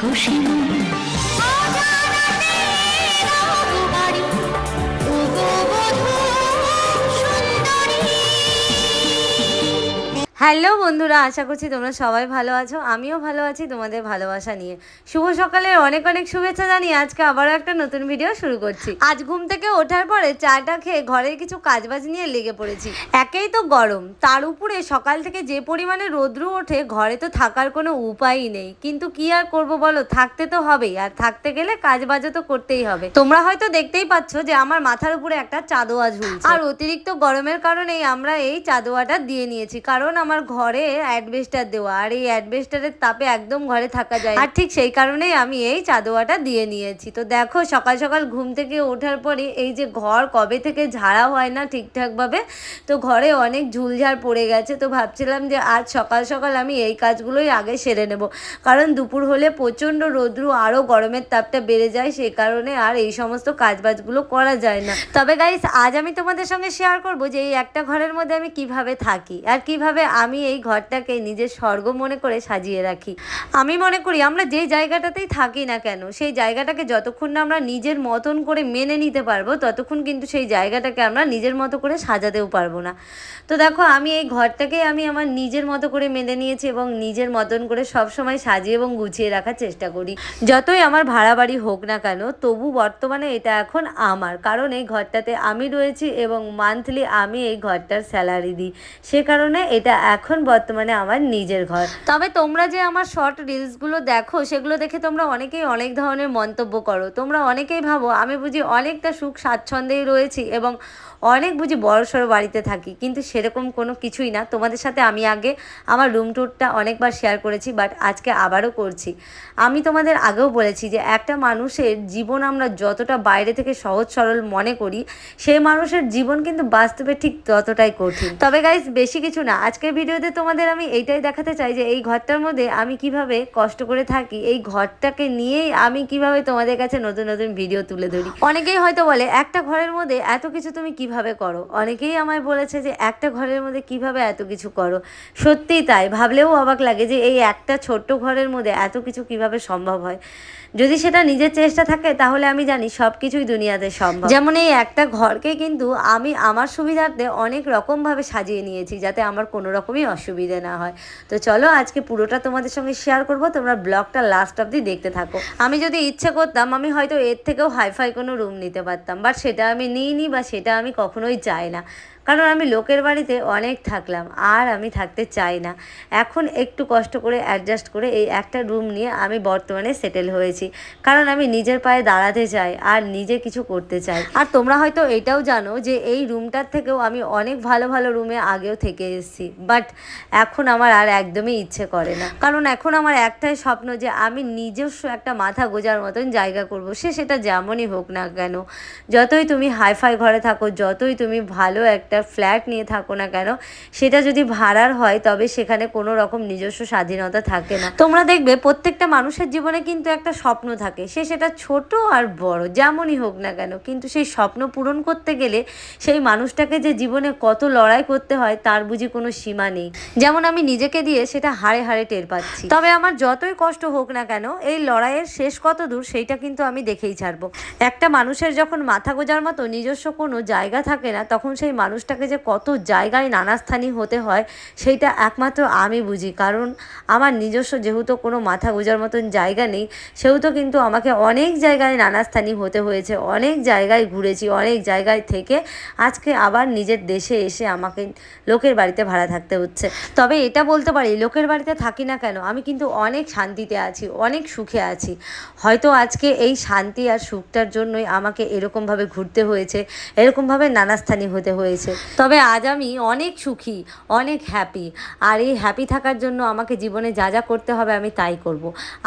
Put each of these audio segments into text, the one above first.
都是 hello বন্ধুরা, আশা করছি তোমরা সবাই ভালো আছো। আমিও ভালো আছি তোমাদের ভালোবাসা নিয়ে। শুভ সকালের অনেক অনেক শুভেচ্ছা জানিয়ে আজকে আবারও একটা নতুন ভিডিও শুরু করছি। আজ ঘুম থেকে ওঠার পরে চাটা খেয়ে ঘরের কিছু কাজবাজ নিয়ে লেগে পড়েছি। একেই তো গরম, তার উপরে সকাল থেকে যে পরিমাণে রোদ্রু ওঠে, ঘরে তো থাকার কোনো উপায়ই নেই। কিন্তু কি আর করব বলো, থাকতে তো হবেই, আর থাকতে গেলে কাজ বাজও তো করতেই হবে। তোমরা হয়তো দেখতেই পাচ্ছ যে আমার মাথার উপরে একটা চাদোয়া ঝুলছে। আর অতিরিক্ত গরমের কারণেই আমরা এই চাদোয়াটা দিয়ে নিয়েছি, কারণ আমার ঘরে অ্যাডবেস্টার দেওয়া, আর এই অ্যাডবেস্টারের তাপে একদম ঘরে থাকা যায় আর ঠিক সেই কারণেই আমি এই চাদোয়াটা দিয়ে নিয়েছি। তো দেখো, সকাল সকাল ঘুম থেকে ওঠার পরে এই যে ঘর কবে থেকে ঝাড়া হয় না ঠিকঠাকভাবে, তো ঘরে অনেক ঝুলঝাড় পড়ে গেছে। তো ভাবছিলাম যে আজ সকাল সকাল আমি এই কাজগুলোই আগে সেরে নেব। কারণ দুপুর হলে প্রচণ্ড রোদ্রু, আরও গরমের তাপটা বেড়ে যায় সেই কারণে আর এই সমস্ত কাজবাজগুলো করা যায় না। তবে গাইস আজ আমি তোমাদের সঙ্গে শেয়ার করব যে এই একটা ঘরের মধ্যে আমি কীভাবে থাকি, আর কীভাবে আমি এই ঘরটাকে নিজের স্বর্গ মনে করে সাজিয়ে রাখি। আমি মনে করি আমরা যে জায়গাটাতেই থাকি না কেন, সেই জায়গাটাকে যতক্ষণ না আমরা নিজের মতন করে মেনে নিতে পারব, ততক্ষণ কিন্তু সেই জায়গাটাকে আমরা নিজের মতো করে সাজাতেও পারব না। তো দেখো, আমি এই ঘরটাকে আমি আমার নিজের মতো করে মেনে নিয়েছি এবং নিজের মতন করে সব সময় সাজিয়ে এবং গুছিয়ে রাখার চেষ্টা করি। যতই আমার ভাড়া বাড়ি হোক না কেন, তবু বর্তমানে এটা এখন আমার। কারণ এই ঘরটাতে আমি রয়েছি এবং মান্থলি আমি এই ঘরটার স্যালারি দিই। সে কারণে এটা এখন বর্তমানে আমার নিজের ঘর। তবে তোমরা যে আমার শর্ট রিলসগুলো দেখো, সেগুলো দেখে তোমরা অনেকেই অনেক ধরনের মন্তব্য করো। তোমরা অনেকেই ভাবো, আমি বুঝি অনেকটা সুখ স্বাচ্ছন্দ্যেই রয়েছি এবং অনেক বুঝি বড় সড়ো বাড়িতে থাকি, কিন্তু সেরকম কোনো কিছুই না। তোমাদের সাথে আমি আগে আমার রুম ট্যুরটা অনেকবার শেয়ার করেছি বাট আজকে আবারও করছি। আমি তোমাদের আগেও বলেছি যে একটা মানুষের জীবন আমরা যতটা বাইরে থেকে সহজ সরল মনে করি, সেই মানুষের জীবন কিন্তু বাস্তবে ঠিক ততটাই কঠিন। তবে গাইস বেশি কিছু না। আজকের ভিডিওতে তোমাদের আমি এইটাই দেখাতে চাই যে এই ঘরটার মধ্যে আমি কীভাবে কষ্ট করে থাকি, এই ঘরটাকে নিয়েই আমি কীভাবে তোমাদের কাছে নতুন নতুন ভিডিও তুলে ধরি। অনেকেই হয়তো বলে, একটা ঘরের মধ্যে এত কিছু তুমি কীভাবে করো? অনেকেই আমায় বলেছে যে, একটা ঘরের মধ্যে কীভাবে এত কিছু করো? সত্যিই তাই, ভাবলেও অবাক লাগে যে এই একটা ছোট্ট ঘরের মধ্যে এত কিছু কীভাবে সম্ভব হয়। যদি সেটা নিজের চেষ্টা থাকে, তাহলে আমি জানি সব কিছুই দুনিয়াতে সম্ভব। যেমন এই একটা ঘরকে কিন্তু আমি আমার সুবিধার্থে অনেক রকমভাবে সাজিয়ে নিয়েছি, যাতে আমার কোনো রকমই অসুবিধে না হয়। তো চলো আজকে পুরোটা তোমাদের সঙ্গে শেয়ার করব, তোমরা ব্লগটা লাস্ট অবধি দেখতে থাকো। আমি যদি ইচ্ছে করতাম, আমি হয়তো এর থেকেও হাইফাই কোনো রুম নিতে পারতাম বাট সেটা আমি নিইনি বা সেটা আমি কখনোই চাই না। কারণ আমি লোকের বাড়িতে অনেক থাকলাম, আর আমি থাকতে চাই না। এখন একটু কষ্ট করে অ্যাডজাস্ট করে এই একটা রুম নিয়ে আমি বর্তমানে সেটেল হয়েছি। কারণ আমি নিজের পায়ে দাঁড়াতে চাই, আর নিজে কিছু করতে চাই। আর তোমরা হয়তো এটাও জানো যে এই রুমটার থেকেও আমি অনেক ভালো ভালো রুমে আগেও থেকে এসেছি। বাট এখন আমার আর একদমই ইচ্ছে করে না। কারণ এখন আমার একটাই স্বপ্ন যে আমি নিজস্ব একটা মাথা গোজার মতন জায়গা করব, সে সেটা যেমনই হোক না কেন। যতই তুমি হাইফাই ঘরে থাকো, যতই তুমি ভালো একটা ফ্ল্যাট নিয়ে থাকো না কেন, সেটা যদি ভাড়ার হয় তবে সেখানে কোনো রকম নিজস্ব স্বাধীনতা থাকে না। তোমরা দেখবে প্রত্যেকটা মানুষের জীবনে কিন্তু একটা স্বপ্ন থাকে, সে সেটা ছোট আর বড়, যেমনই হোক না কেন, কিন্তু সেই স্বপ্ন পূরণ করতে গেলে সেই মানুষটাকে যে জীবনে কত লড়াই করতে হয় তার বুঝি কোনো সীমা নেই। যেমন আমি নিজেকে দিয়ে সেটা হাড়ে হাড়ে টের পাচ্ছি। তবে আমার যতই কষ্ট হোক না কেন, এই লড়াইয়ের শেষ কত দূর সেইটা কিন্তু আমি দেখেই ছাড়বো। একটা মানুষের যখন মাথা গোজার মতো নিজস্ব কোনো জায়গা থাকে না, তখন সেই মানুষটাকে যে কত জায়গায় নানাস্থানি হতে হয়, সেইটা একমাত্র আমি বুঝি। কারণ আমার নিজস্ব যেহেতু কোনো মাথা গোজার মতন জায়গা নেই, সেহেতু কিন্তু আমাকে অনেক জায়গায় নানাস্থানি হতে হয়েছে, অনেক জায়গায় ঘুরেছি, অনেক জায়গায় থেকে আজকে আবার নিজের দেশে এসে আমাকে লোকের বাড়িতে ভাড়া থাকতে হচ্ছে। তবে এটা বলতে পারি, লোকের বাড়িতে থাকি না কেন, আমি কিন্তু অনেক শান্তিতে আছি, অনেক সুখে আছি। হয়তো আজকে এই শান্তি আর সুখটার জন্যই আমাকে এরকমভাবে ঘুরতে হয়েছে, এরকমভাবে নানাস্থানি হতে হয়েছে। হয়েছে। তবে আজ আমি অনেক সুখী, অনেক হ্যাপি আর এই হ্যাপি থাকার জন্য আমাকে জীবনে যা যা করতে হবে আমি তাই করব।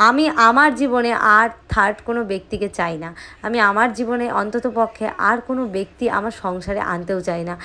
আমি আমার জীবনে আর থার্ড কোনো ব্যক্তিকে চাই না। আমি আমার জীবনে অন্তত পক্ষে আর কোনো ব্যক্তি আমার সংসারে আনতেও চাই না।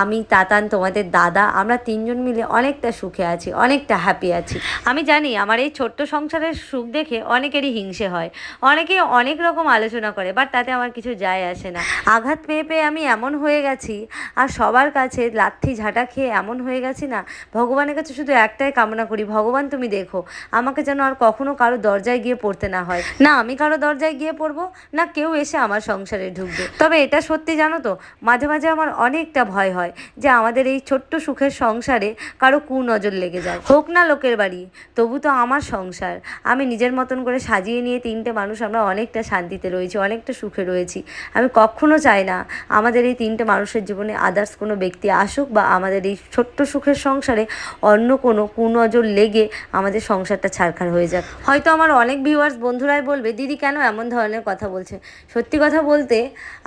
আমি তাতান, তোমাদের দাদা, আমরা তিনজন মিলে অনেকটা সুখে আছি, অনেকটা হ্যাপি আছি। আমি জানি আমার এই ছোট্ট সংসারের সুখ দেখে অনেকেরই হিংসে হয়, অনেকে অনেক রকম আলোচনা করে বাট তাতে আমার কিছু যায় আসে না। আঘাত পেয়ে পেয়ে আমি এমন হয়ে গেছি, আর সবার কাছে লাথি ঝাঁটা খেয়ে এমন হয়ে গেছি না, ভগবানের কাছে শুধু একটাই কামনা করি, ভগবান তুমি দেখো, আমাকে যেন আর কখনো কারও দরজায় গিয়ে পড়তে না হয়। না, আমি কারও দরজায় গিয়ে পড়ব, না কেউ এসে আমার সংসারে ঢুকবে। তবে এটা সত্যি জানো তো, মাঝে মাঝে আমার অনেকটা ভয় হয় যে আমাদের এই ছোট্ট সুখের সংসারে কারও কুনজর লেগে যায়। হোক না লোকের বাড়ি, তবু তো আমার সংসার। আমি নিজের মতন করে সাজিয়ে নিয়ে তিনটে মানুষ আমরা অনেকটা শান্তিতে রয়েছি, অনেকটা সুখে রয়েছি। আমি কখনো চাই না আমাদের এই তিনটে মানুষের জীবনে আদার্স কোনো ব্যক্তি আসুক বা আমাদের এই ছোট্ট সুখের সংসারে অন্য কোনো কুনজর লেগে আমাদের সংসারটা ছাড়খাড় হয়ে যাক। হয়তো আমার অনেক ভিউয়ার্স বন্ধুরাই বলবে, দিদি, কেন এমন ধরনের কথা বলছে? সত্যি কথা বলতে,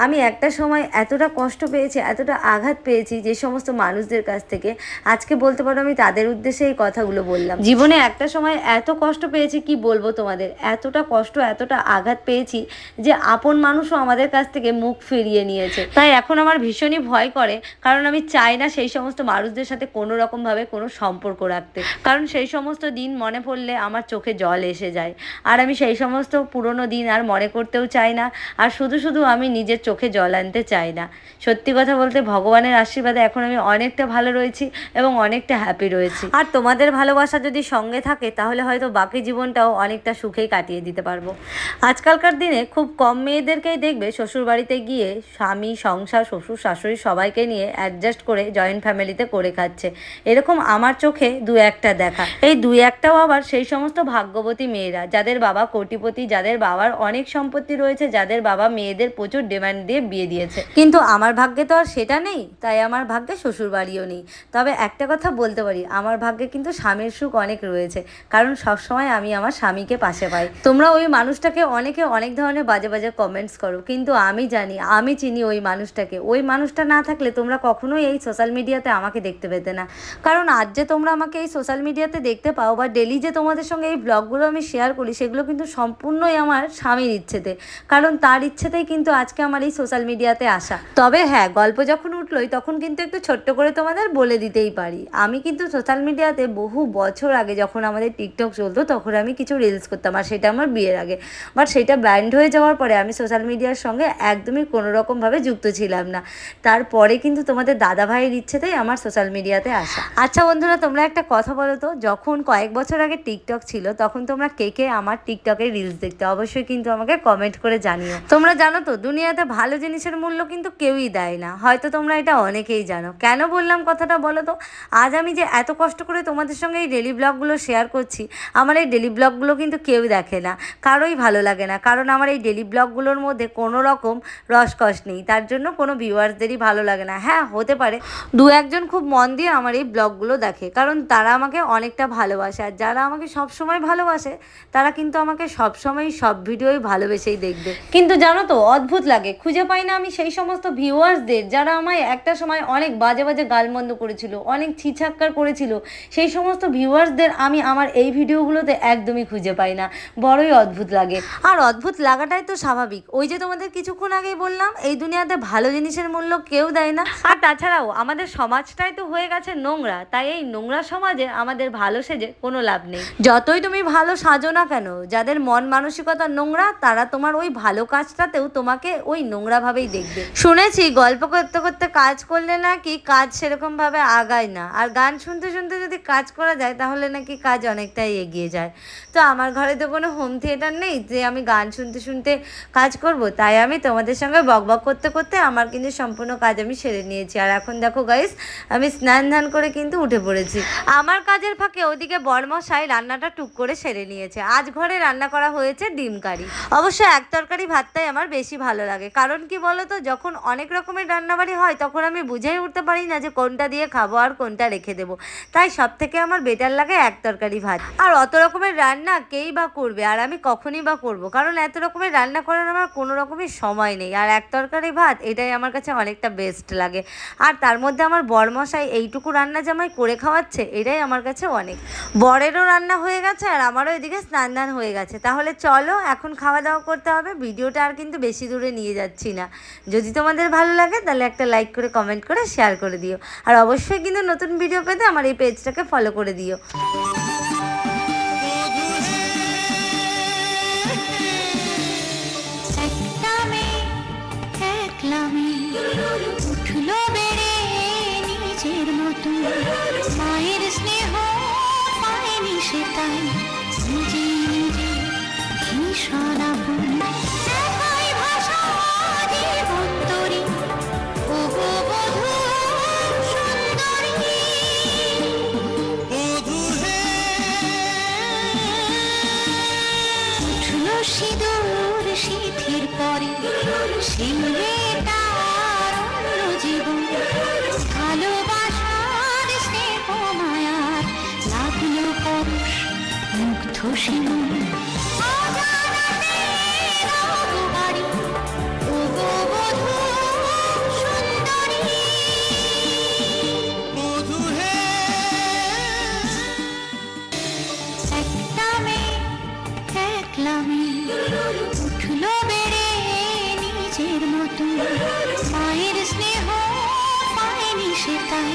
আমি একটা সময় এতটা কষ্ট পেয়েছি, এতটা আঘাত পেয়েছি যে সমস্ত মানুষদের কাছ থেকে। আজকে বলতে পারো আমি তাদের উদ্দেশ্যে এই কথাগুলো বললাম। জীবনে একটা সময় এত কষ্ট পেয়েছি, কি বলব তোমাদের? এতটা কষ্ট, এতটা আঘাত পেয়েছি যে আপন মানুষও আমাদের কাছ থেকে মুখ ফিরিয়ে নিয়েছে। তাই এখন আমার ভীষণই ভয় করে কারণ আমি চাই না সেই সমস্ত মানুষদের সাথে কোনো রকমভাবে কোনো সম্পর্ক রাখতে। কারণ সেই সমস্ত দিন মনে পড়লে আমার চোখে জল এসে যায়। আর আমি সেই সমস্ত পুরনো দিন আর মনে করতেও চাই না। আর শুধু শুধু আমি নিজের চোখে জল আনতে চাই না। সত্যি কথা বলতে ভগবানের আশীর্বাদে এখন আমি অনেকটা ভালো রয়েছি এবং অনেকটা হ্যাপি রয়েছি। আর তোমাদের ভালোবাসা যদি সঙ্গে থাকে, তাহলে হয়তো বাকি জীবনটাও অনেকটা সুখেই কাটিয়ে দিতে পারব। আজকালকার দিনে খুব কম মেয়েদেরকেই দেখবে শ্বশুর বাড়িতে গিয়ে স্বামী, সংসার, শ্বশুর, শাশুড়ি সবাইকে নিয়ে অ্যাডজাস্ট করে জয়েন্ট ফ্যামিলিতে করে খাচ্ছে। এরকম আমার চোখে দু একটা দেখা। এই দু একটাও আবার সেই সমস্ত ভাগ্যবতী মেয়েরা, যাদের বাবা কোটিপতি, যাদের বাবার অনেক সম্পত্তি রয়েছে, যাদের বাবা মেয়েদের প্রচুর ডিমান্ড দিয়ে বিয়ে দিয়েছে। কিন্তু আমার ভাগ্যে তো আর সেটা নেই, তাই আমার ভাগ্যে শ্বশুর বাড়িও নেই। তবে একটা কথা বলতে পারি, আমার ভাগ্যে কিন্তু স্বামীর সুখ অনেক রয়েছে, কারণ সবসময় আমি আমার স্বামীকে পাশে পাই। তোমরা ওই মানুষটাকে অনেকে অনেক ধরনের বাজে বাজে কমেন্টস করো, কিন্তু আমি জানি, আমি চিনি ওই মানুষটাকে। ওই মানুষটা না থাকলে তোমরা কখনোই এই সোশ্যাল মিডিয়াতে আমাকে দেখতে পেতে না। কারণ আজ যে তোমরা আমাকে এই সোশ্যাল মিডিয়াতে দেখতে পাও বা ডেলি যে তোমাদের সঙ্গে এই ব্লগগুলো আমি শেয়ার করি, সেগুলো কিন্তু সম্পূর্ণই আমার স্বামীর ইচ্ছেতে। কারণ তার ইচ্ছেতেই কিন্তু আজকে আমার এই সোশ্যাল মিডিয়াতে আসা। তবে হ্যাঁ গল্প যখন উঠলোই, তখন কিন্তু একটু ছোট্ট করে তোমাদের বলে দিতেই পারি। আমি কিন্তু সোশ্যাল মিডিয়াতে বহু বছর আগে যখন আমাদের টিকটক চলতো, তখন আমি কিছু রিলস করতাম, আর সেটা আমার বিয়ের আগে। বাট সেটা ব্যান্ড হয়ে যাওয়ার পরে আমি সোশ্যাল মিডিয়ার সঙ্গে একদমই কোনো রকমভাবে যুক্ত ছিলাম না। তারপরে কিন্তু তোমাদের দাদা ভাইয়ের ইচ্ছেতেই আমার সোশ্যাল মিডিয়াতে আসা। আচ্ছা বন্ধুরা, তোমরা একটা কথা বলো তো, যখন কয়েক বছর আগে টিকটক ছিল, তখন তোমরা কে কে আমার টিকটকের রিলস দেখতে? অবশ্যই কিন্তু আমাকে কমেন্ট করে জানিও। তোমরা জানো তো, দুনিয়াতে ভালো জিনিসের মূল্য কিন্তু কেউই দেয় না। হয়তো তোমরা এটা অনেকেই জানো। কেন বললাম কথাটা বলো তো? আজ আমি যে এত কষ্ট করে তোমাদের সঙ্গে এই ডেলি ব্লগগুলো শেয়ার করছি, আমার এই ডেলি ব্লগগুলো কিন্তু কেউ দেখে না। কারোই ভালো লাগে না। কারণ আমার এই ডেলি ব্লগগুলোর মধ্যে কোনো রকম রসকস নেই। তার জন্য কোনো ভিউয়ার্সদেরই ভালো লাগে না। হ্যাঁ হতে পারে। দু একজন খুব মন দিয়ে আমার এই ব্লগগুলো দেখে, কারণ তারা আমাকে অনেকটা ভালোবাসে। আর যারা আমাকে সবসময় ভালোবাসে, তারা কিন্তু আমাকে সবসময় সব ভিডিওই ভালোবেসেই দেখবে। কিন্তু জানো তো, অদ্ভুত লাগে। খুঁজে পাই না আমি সেই সমস্ত ভিউয়ার্সদের যারা আমায় একটা সময় অনেক বাজে বাজে গালমন্দ করেছিল, অনেক ছিছাক্কার করেছিল। সেই সমস্ত ভিউয়ার্সদের আমি আমার এই ভিডিওগুলোতে একদমই খুঁজে পাই না। বড়ই অদ্ভুত লাগে। আর অদ্ভুত লাগাটাই তো স্বাভাবিক। ওই যে তোমাদের কিছুক্ষণ আগেই বললাম, এই দুনিয়াতে ভালো জিনিসের মূল্য কেউ দেয় না। আর তাছাড়াও আমাদের সমাজটাই তো হয়ে গেছে নোংরা, তাই এই নোংরা সমাজে আমাদের ভালো সেজে কোনো লাভ নেই। যতই তুমি ভালো সাজো না কেন, যাদের মন মানসিকতা নোংরা, তারা তোমার ওই ভালো কাজটাতেও তোমাকে ওই নোংরা ভাবেই দেখবে। শুনেছি, গল্প করতে করতে কাজ করলে নাকি কাজ সেরকম ভাবে আগায় না। আর গান শুনতে শুনতে যদি কাজ করা যায়, তাহলে নাকি কাজ অনেকটাই এগিয়ে যায়। তো আমার ঘরে তো কোনো হোম থিয়েটার নেই, যে আমি গান শুনতে শুনতে কাজ করব, তাই আমি তোমাদের সঙ্গে বকবক করতে করতে আমার কিন্তু সম্পূর্ণ কাজ আমি সেরে নিয়েছি। আর এখন দেখো গাইস আমি স্নান ধান করে কিন্তু উঠে পড়েছি। আমার কাজের ফাঁকে ওদিকে বরমশাই রান্নাটা টুক করে সেরে নিয়েছে। আজ ঘরে রান্না করা হয়েছে ডিম কারি। অবশ্য এক তরকারি ভাতটাই আমার বেশি ভালো লাগে। কারণ কি বলতো, যখন অনেক রকমের রান্নাবাড়ি হয়, তখন আমি বুঝেই উঠতে পারি না যে কোনটা দিয়ে খাব আর কোনটা রেখে দেবো। তাই সব থেকে আমার বেটার লাগে এক তরকারি ভাত। আর অত রকমের রান্না কেই বা করবে আর আমি কখনই বা করব? কারণ এত রকমের রান্না করার আমার কোনো রকমের সময় নেই। আর এক তরকারি ভাত, এটাই আমার কাছে অনেকটা বেস্ট লাগে। আর তার মধ্যে আমার বরমশাই এইটুকু রান্না জামাই করে খাওয়াচ্ছে, এটাই আমার কাছে অনেক। বরেরও রান্না হয়ে গেছে আর আমারও এদিকে স্নান দান হয়ে গেছে। তাহলে চলো, এখন খাওয়া দাওয়া করতে হবে, ভিডিওটা আর কিন্তু বেশি দূরে নিয়ে যাচ্ছি না। যদি তোমাদের ভালো লাগে, তাহলে একটা লাইক করে কমেন্ট করে শেয়ার করে দিও। আর অবশ্যই কিন্তু নতুন ভিডিও পেতে আমার এই পেজটাকে ফলো করে দিও। তাই নিজে নিজে ভীষণ সে তাই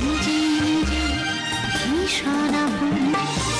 নিজে নিজে ভীষণ আপন